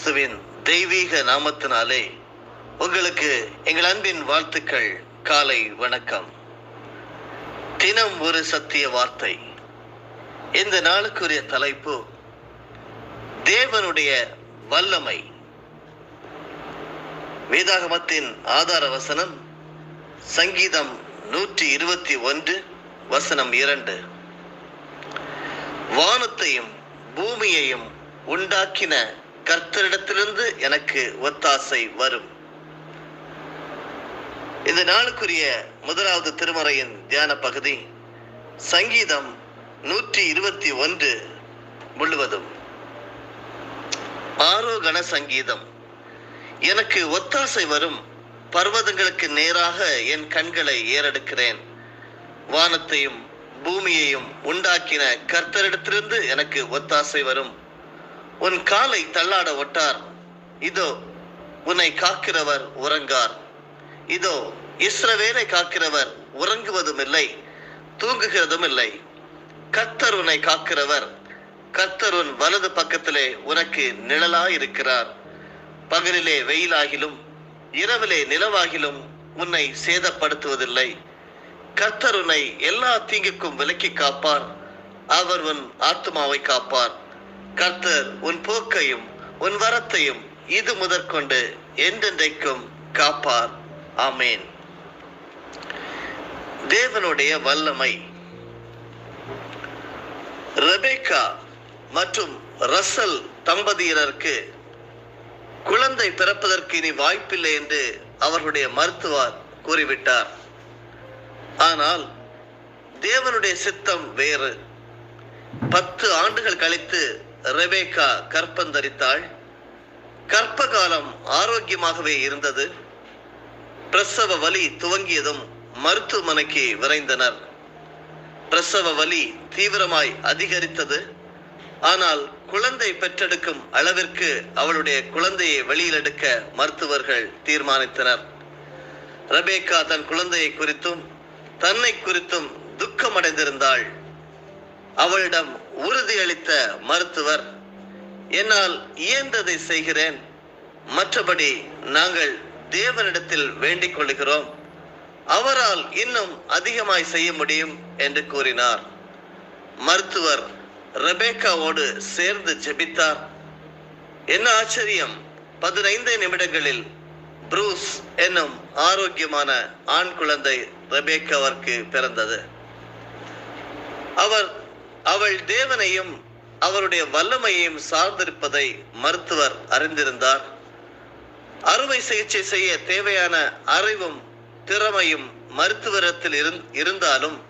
கிறிஸ்துவின் தெய்வீக நாமத்தினாலே உங்களுக்கு எங்கள் அன்பின் வாழ்த்துக்கள் காலை வணக்கம். தினம் ஒரு சத்திய வார்த்தை. இந்த நாளுக்குரிய தலைப்பு தேவனுடைய வல்லமை. வேதாகமத்தின் ஆதார வசனம் சங்கீதம் நூற்றி இருபத்தி ஒன்று வசனம் இரண்டு. வானத்தையும் பூமியையும் உண்டாக்கின கர்த்தரிடத்திலிருந்து எனக்கு ஒத்தாசை வரும். இந்த நாளுக்குரிய முதலாவது திருமறையின் தியான பகுதி சங்கீதம் நூற்றி இருபத்தி ஒன்று முழுவதும். ஆரோகண சங்கீதம். எனக்கு ஒத்தாசை வரும். பர்வதங்களுக்கு நேராக என் கண்களை ஏறெடுக்கிறேன். வானத்தையும் பூமியையும் உண்டாக்கின கர்த்தரிடத்திலிருந்து எனக்கு ஒத்தாசை வரும். உன் காலை தள்ளாட ஒட்டார். இதோ உன்னை காக்கிறவர் உறங்கார். இதோ இஸ்ரவேலை காக்கிறவர் உறங்குவதும் இல்லை தூங்குகிறதும் இல்லை கத்தர் உன்னை காக்கிறவர் கத்தர் உன் வலது பக்கத்திலே உனக்கு நிழலாயிருக்கிறார். பகலிலே வெயிலாகிலும் இரவிலே நிலவாகிலும் உன்னை சேதப்படுத்துவதில்லை. கர்த்தர் உன்னை எல்லா தீங்குக்கும் விலக்கி காப்பார். அவர் உன் ஆத்மாவை காப்பார். கர்த்தர் உன் போக்கையும் உன் வரத்தையும் இது முதற்கொண்டு என்றென்றைக்கும் காப்பார். ஆமேன். தேவனுடைய வல்லமை. ரெபேக்கா மற்றும் ரசல் தம்பதியினருக்கு குழந்தை பிறப்பதற்கு இனி வாய்ப்பில்லை என்று அவர்களுடைய மருத்துவர் கூறிவிட்டார். ஆனால் தேவனுடைய சித்தம் வேறு. பத்து ஆண்டுகள் கழித்து ரெபேக்கா கற்பந்தரித்தாள் கற்ப காலம் ஆரோக்கியமாகவே இருந்தது. பிரசவ வலி துவங்கியதும் மருத்துவமனைக்கு விரைந்தனர். பிரசவ வலி தீவிரமாய் அதிகரித்தது. ஆனால் குழந்தை பெற்றெடுக்கும் அளவிற்கு அவளுடைய குழந்தையை வெளியில் எடுக்க மருத்துவர்கள் தீர்மானித்தனர். ரபேக்கா தன் குழந்தையை குறித்தும் தன்னை குறித்தும் துக்கமடைந்திருந்தாள். அவளிடம் உறுதியளித்த மருத்துவர் என்னால் இயன்றதை செய்கிறேன். மற்றபடி நாங்கள் தேவனிடத்தில் வேண்டிக் கொள்கிறோம் அவரால் இன்னும் அதிகமாய் செய்ய முடியும் என்று கூறினார். மருத்துவர் ரெபேக்காவோடு சேர்ந்து ஜெபித்தார். என்ன ஆச்சரியம். பதினைந்து நிமிடங்களில் ப்ரூஸ் என்னும் ஆரோக்கியமான ஆண் குழந்தை ரெபேக்காவிற்கு பிறந்தது. அவர் அவள் தேவனையும் அவருடைய வல்லமையையும் சார்ந்திருப்பதை மருத்துவர் அறிந்திருந்தார். அறுவை சிகிச்சை செய்ய தேவையான அறிவும் திறமையும் மருத்துவரத்தில் இருந்தாலும்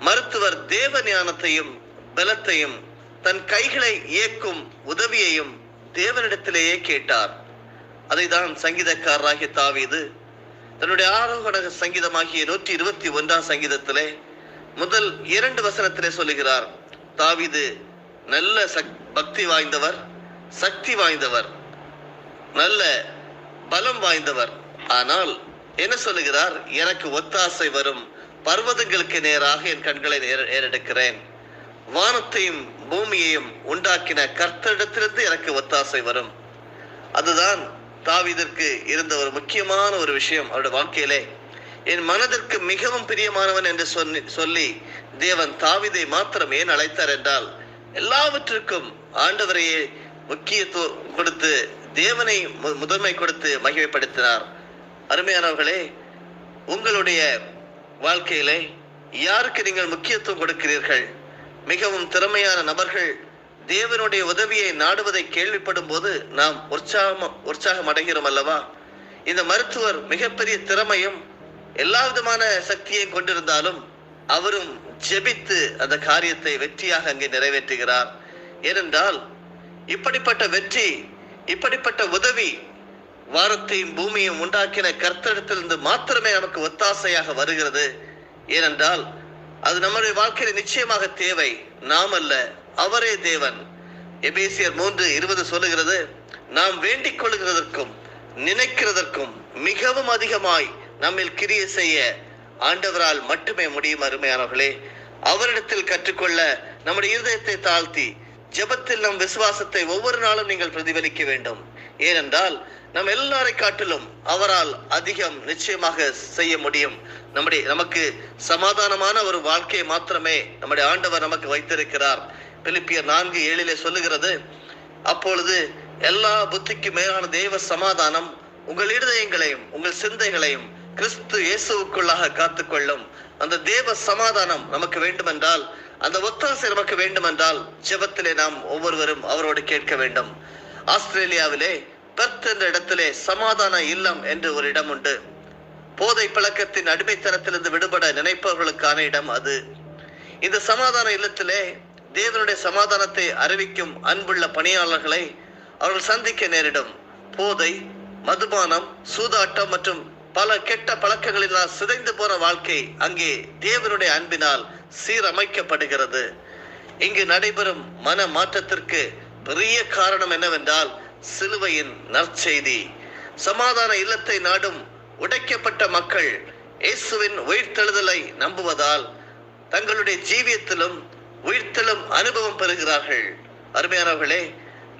மருத்துவர் தேவ ஞானத்தையும் பலத்தையும் தன் கைகளை இயக்கும் உதவியையும் தேவனிடத்திலேயே கேட்டார். அதைதான் சங்கீதக்காரராகிய தாவீது தன்னுடைய ஆரோகண சங்கீதமாகிய நூற்றி இருபத்தி ஒன்றாம் சங்கீதத்திலே முதல் இரண்டு வசனத்திலே சொல்லுகிறார் தாவிது நல்ல சக்- பக்தி வாய்ந்தவர் சக்தி வாய்ந்தவர் நல்ல பலம் வாய்ந்தவர். ஆனால் என்ன சொல்லுகிறார் எனக்கு ஒத்தாசை வரும் பர்வதங்களுக்கு நேராக என் கண்களை ஏறெடுக்கிறேன். வானத்தையும் பூமியையும் உண்டாக்கின கர்த்தரிடத்திலிருந்து எனக்கு ஒத்தாசை வரும். அதுதான் தாவிதற்கு இருந்த ஒரு முக்கியமான ஒரு விஷயம் அவருடைய வாழ்க்கையிலே. என் மனதிற்கு மிகவும் பிரியமானவன் என்று சொல்லி சொல்லி தேவன் தாவிதை மாத்திரம் ஏன் அழைத்தார் என்றால் எல்லாவற்றிற்கும் ஆண்டவரையே முக்கியத்துவம் கொடுத்து தேவனை மு- முதன்மை கொடுத்து மகிமைப்படுத்தினார். அருமையானவர்களே உங்களுடைய வாழ்க்கையிலே யாருக்கு நீங்கள் முக்கியத்துவம் கொடுக்கிறீர்கள்? மிகவும் திறமையான நபர்கள் தேவனுடைய உதவியை நாடுவதை கேள்விப்படும் போது நாம் உற்சாகம் உற்சாகம் அடைகிறோம் அல்லவா? இந்த மருத்துவர் மிகப்பெரிய திறமையும் எல்லா விதமான சக்தியையும் கொண்டிருந்தாலும் அவரும் ஜெபித்து அந்த காரியத்தை வெற்றியாக அங்கே நிறைவேற்றுகிறார். ஏனென்றால் இப்படிப்பட்ட வெற்றி இப்படிப்பட்ட உதவி வாரத்தையும் பூமியையும் உண்டாக்கின கர்த்தரிடத்திலிருந்து மாத்திரமே நமக்கு ஒத்தாசையாக வருகிறது. ஏனென்றால் அது நம்முடைய வாழ்க்கையில நிச்சயமாக தேவை. நாம் அல்ல அவரே தேவன். எபேசியர் மூன்று இருபது சொல்லுகிறது நாம் வேண்டிக் கொள்கிறதற்கும் நினைக்கிறதற்கும் மிகவும் அதிகமாய் நம்மில் கிரிய செய்ய ஆண்டவரால் மட்டுமே முடியும் அருமையானவர்களே. அவரிடத்தில் கற்றுக்கொள்ள நம்முடைய இருதயத்தை தாழ்த்தி ஜெபத்தில் நம் விசுவாசத்தை ஒவ்வொரு நாளும் நீங்கள் பிரதிபலிக்க வேண்டும். ஏனென்றால் நம் எல்லாரை காட்டிலும் அவரால் அதிகம் நிச்சயமாக செய்ய முடியும். நம்முடைய நமக்கு சமாதானமான ஒரு வாழ்க்கையை மாத்திரமே நம்முடைய ஆண்டவர் நமக்கு வைத்திருக்கிறார். பிலிப்பியர் நான்கு ஏழிலே சொல்லுகிறது அப்பொழுது எல்லா புத்திக்கு மேலான தெய்வ சமாதானம் உங்கள் இருதயங்களையும் உங்கள் சிந்தைகளையும் கிறிஸ்து இயேசுவுக்குள்ளாக காத்துக்கொள்ளும் அந்த தேவ சமாதானம் நமக்கு வேண்டுமென்றால் அந்த ஒத்தாசை நமக்கு வேண்டுமென்றால் ஜெபத்திலே நாம் ஒவ்வொருவரும் அவரோடு கேட்க வேண்டும். ஆஸ்திரேலியாவிலே பெர்த் என்ற இடத்திலே சமாதான இல்லம் என்று ஒரு இடம் உண்டு. போதை பழக்கத்தின் அடிமைத்தனத்திலிருந்து விடுபட நினைப்பவர்களுக்கான இடம் அது. இந்த சமாதான இல்லத்திலே தேவனுடைய சமாதானத்தை அறிவிக்கும் அன்புள்ள பணியாளர்களை அவர்கள் சந்திக்க நேரிடும். போதை மதுபானம் சூதாட்டம் மற்றும் பல கெட்ட பழக்கங்களினால் சிதைந்து போன வாழ்க்கை அங்கே தேவனுடைய அன்பினால் சீரமைக்கப்படுகிறது. இங்கு நடைபெறும் மன மாற்றத்திற்கு பெரிய காரணம் என்னவென்றால் சிலுவையின் நற்செய்தி. சமாதான இல்லத்தை நாடும் உடைக்கப்பட்ட மக்கள் இயேசுவின் உயிர்த்தெழுதலை நம்புவதால் தங்களுடைய ஜீவியத்திலும் உயிர்த்தெழும் அனுபவம் பெறுகிறார்கள். அருமையானவர்களே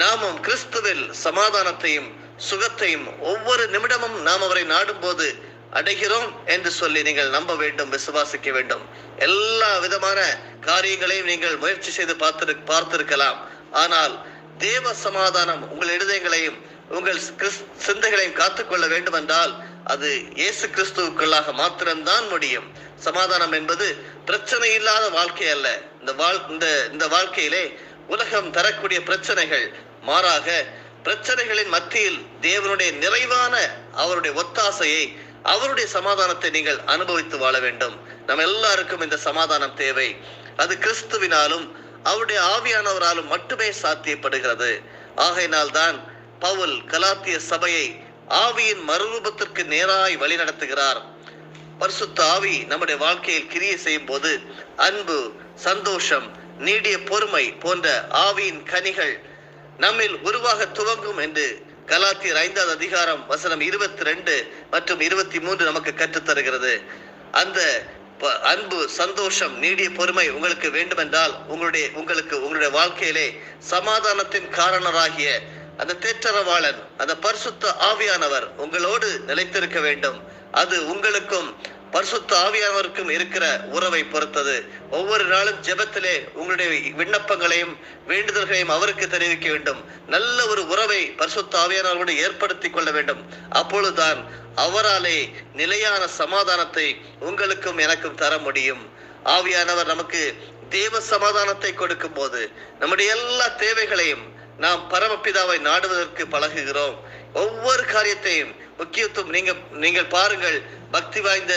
நாமும் கிறிஸ்துவில் சமாதானத்தையும் சுகத்தையும் ஒவ்வொரு நிமிடமும் நாம் அவரை நாடும்போது அடைகிறோம் என்று சொல்லி நீங்கள் நம்ப வேண்டும் விசுவாசிக்க வேண்டும். எல்லா விதமான காரியங்களையும் நீங்கள் முயற்சி செய்து பார்த்திரு பார்த்திருக்கலாம். ஆனால் தேவ சமாதானம் உங்கள் இருதயங்களையும் உங்கள் கிறிஸ்- சிந்தைகளையும் காத்துக்கொள்ள வேண்டும் என்றால் அது இயேசு கிறிஸ்துவுக்குள்ளாக மாத்திரம்தான் முடியும். சமாதானம் என்பது பிரச்சனை இல்லாத வாழ்க்கை அல்ல. இந்த வாழ் இந்த இந்த வாழ்க்கையிலே உலகம் தரக்கூடிய பிரச்சனைகள் மாறாக பிரச்சனைகளின் மத்தியில் தேவனுடைய நிறைவான அவருடைய ஒத்தாசையை அவருடைய சமாதானத்தை நீங்கள் அனுபவித்து வாழ வேண்டும். நம்ம எல்லாருக்கும் இந்த சமாதானம் தேவை. அது கிறிஸ்துவினாலும் அவருடைய ஆவியானவராலும் மட்டுமே சாத்தியப்படுகிறது. ஆகையினால் தான் பவுல் கலாத்திய சபையை ஆவியின் மறுரூபத்திற்கு நேராய் வழிநடத்துகிறார். பரிசுத்த ஆவி நம்முடைய வாழ்க்கையில் கிரியை செய்யும் போது அன்பு சந்தோஷம் நீடிய பொறுமை போன்ற ஆவியின் கனிகள் நம்மில் உருவாக துவங்கும் என்று கலாத்தியர் ஐந்தாவது அதிகாரம் வசனம் இருபத்தி ரெண்டு மற்றும் இருபத்தி மூன்று நமக்கு கற்றுத் தருகிறது அந்த ப- அன்பு சந்தோஷம் நீடிய பொறுமை உங்களுக்கு வேண்டுமென்றால் உங்களுடைய உங்களுக்கு உங்களுடைய வாழ்க்கையிலே சமாதானத்தின் காரணராகிய அந்த தேற்றரவாளன் அந்த பரிசுத்த ஆவியானவர் உங்களோடு நிலைத்திருக்க வேண்டும். அது உங்களுக்கும் பரிசுத்த ஆவியானவருக்கும் இருக்கிற உறவை பொறுத்தது. ஒவ்வொரு நாளும் ஜெபத்திலே உங்களுடைய விண்ணப்பங்களையும் வேண்டுதல்களையும் அவருக்கு தெரிவிக்க வேண்டும். நல்ல ஒரு உறவை பரிசுத்த ஆவியானவரோடு ஏற்படுத்திக் கொள்ள வேண்டும். அப்பொழுதுதான் அவராலே நிலையான சமாதானத்தை உங்களுக்கும் எனக்கும் தர முடியும். ஆவியானவர் நமக்கு தேவ சமாதானத்தை கொடுக்கும் போது நம்முடைய எல்லா தேவைகளையும் நாம் பரமபிதாவை நாடுவதற்கு பழகுகிறோம். ஒவ்வொரு காரியத்தையும் முக்கியத்துவம் நீங்க நீங்கள் பாருங்கள். பக்தி வாய்ந்த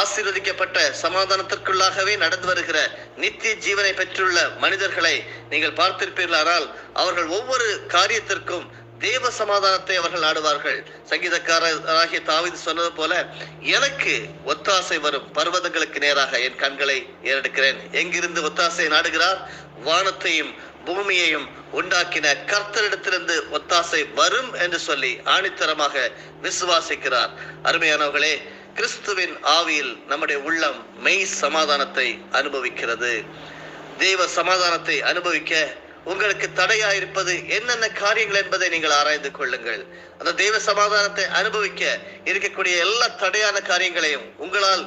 ஆசீர்வதிக்கப்பட்ட சமாதானத்திற்குள்ளாகவே நடந்து வருகிற நித்திய ஜீவனை பெற்றுள்ள மனிதர்களை நீங்கள் பார்த்திருப்பீர்களானால் அவர்கள் ஒவ்வொரு காரியத்திற்கும் தேவ சமாதானத்தை அவர்கள் நாடுவார்கள். சங்கீதக்காரராகிய தாவிது சொன்னது போல எனக்கு ஒத்தாசை வரும் பர்வதங்களுக்கு நேராக என் கண்களை ஏறெடுக்கிறேன். எங்கிருந்து ஒத்தாசை நாடுகிறார்? வானத்தையும் பூமியையும் உண்டாக்கின கர்த்தரிடத்திலிருந்து ஒத்தாசை வரும் என்று சொல்லி ஆணித்தரமாக விசுவாசிக்கிறார். அருமையானவர்களே கிறிஸ்துவின் ஆவியில் நம்முடைய உள்ளம் மெய் சமாதானத்தை அனுபவிக்கிறது. தேவ சமாதானத்தை அனுபவிக்க உங்களுக்கு தடையா இருப்பது என்னென்ன காரியங்கள் என்பதை நீங்கள் ஆராய்ந்து கொள்ளுங்கள். அந்த தேவ சமாதானத்தை அனுபவிக்க இருக்கக்கூடிய எல்லா தடையான காரியங்களையும் உங்களால்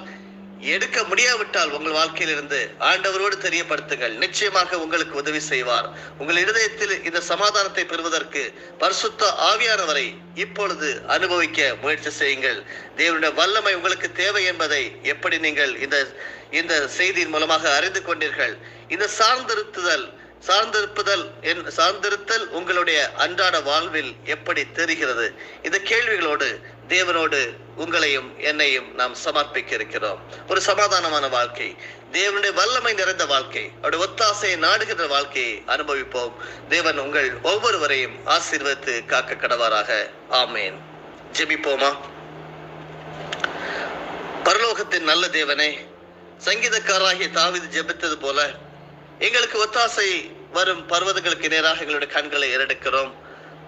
எடுக்க முடியாவிட்டால் உங்கள் வாழ்க்கையிலிருந்து ஆண்டவரோடு தெரியப்படுத்துங்கள். நிச்சயமாக உங்களுக்கு உதவி செய்வார். உங்கள் இருதயத்தில் இந்த சமாதானத்தை பெறுவதற்கு பரிசுத்த ஆவியானவரை இப்பொழுது அனுபவிக்க முயற்சி செய்யுங்கள். தேவனுடைய வல்லமை உங்களுக்கு தேவை என்பதை எப்படி நீங்கள் இந்த இந்த செய்தியின் மூலமாக அறிந்து கொண்டீர்கள்? இந்த சார்ந்திருத்துதல் சார்ந்திருப்புதல் என் சார்ந்திருத்தல் உங்களுடைய அன்றாட வாழ்வில் எப்படி தெரிகிறது? இந்த கேள்விகளோடு தேவனோடு உங்களையும் என்னையும் நாம் சமர்ப்பிக்க இருக்கிறோம் ஒரு சமாதானமான வாழ்க்கை தேவனுடைய வல்லமை நிறைந்த வாழ்க்கை அவருடைய ஒத்தாசையை நாடுகின்ற வாழ்க்கையை அனுபவிப்போம். தேவன் உங்கள் ஒவ்வொருவரையும் ஆசீர்வதித்து காக்க கடவாராக. ஆமேன். ஜெபிப்போமா? பரலோகத்தின் நல்ல தேவனே சங்கீதக்காராகிய தாவிது ஜெபித்தது போல எங்களுக்கு ஒத்தாசை வரும் பர்வதங்களுக்கு நேராக எங்களுடைய கண்களை இரடுக்கிறோம்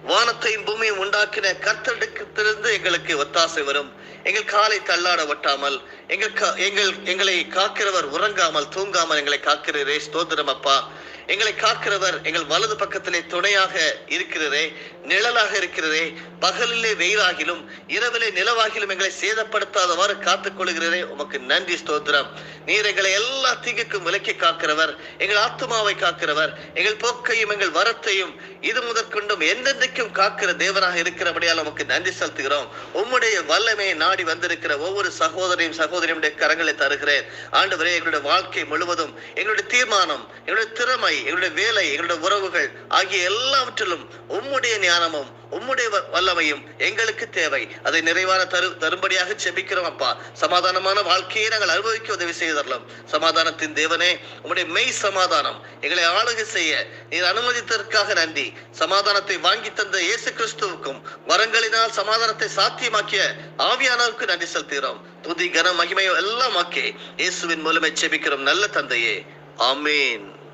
வானத்தையும் பூமியும் உண்டாக்கின கர்த்தரிடத்திலிருந்து எங்களுக்கு ஒத்தாசை வரும். எங்கள் காலை தள்ளாட ஒட்டாமல் எங்கள் கா- எங்கள் எங்களை காக்கிறவர் உறங்காமல் தூங்காமல் எங்களை காக்கிறீரே. ஸ்தோத்திரம் அப்பா. எங்களை காக்கிறவர் எங்கள் வலது பக்கத்திலே துணையாக இருக்கிறதே நிழலாக இருக்கிறதே பகலிலே வெயிலாகிலும் இரவிலே நிலவாகிலும் எங்களை சேதப்படுத்தாதவாறு காத்துக் கொள்கிறதே உமக்கு நன்றி ஸ்தோத்திரம். நீர் எங்களை எல்லா தீங்குக்கும் விலக்கி காக்கிறவர் எங்கள் ஆத்மாவை காக்கிறவர் எங்கள் போக்கையும் எங்கள் வரத்தையும் இது முதற்கொண்டும் எந்தெந்தைக்கும் காக்கிற தேவனாக இருக்கிறபடியால் உமக்கு நன்றி செலுத்துகிறோம். உம்முடைய வல்லமையை நாடி வந்திருக்கிற ஒவ்வொரு சகோதரையும் சகோதரியுடைய கரங்களை தருகிறேன். ஆண்டவரே எங்களுடைய வாழ்க்கை முழுவதும் எங்களுடைய தீர்மானம் எங்களுடைய திறமை எங்களுடைய வேலை எங்களுடைய உறவுகள் ஆகிய எல்லாவற்றிலும் உம்முடைய ஞானமும் உம்முடைய வல்லமையும் எங்களுக்கு தேவை. அதை நிறைவான தரு தரும்படியாக செபிக்கிறோம் அப்பா. சமாதானமான வாழ்க்கையை நாங்கள் அனுபவிக்க உதவி செய்தரலாம். சமாதானத்தின் தேவனே உம்முடைய மெய் சமாதானம் எங்களை ஆளுகை செய்ய நீர் அனுமதித்ததற்காக நன்றி. சமாதானத்தை வாங்கி தந்த இயேசு கிறிஸ்துவுக்கும் வரங்களினால் சமாதானத்தை சாத்தியமாக்கிய ஆவியானவருக்கு நன்றி செலுத்துகிறோம். துதி கன மகிமை எல்லாம் ஆக்கி இயேசுவின் மூலமே செபிக்கிறோம் நல்ல தந்தையே. ஆமீன்.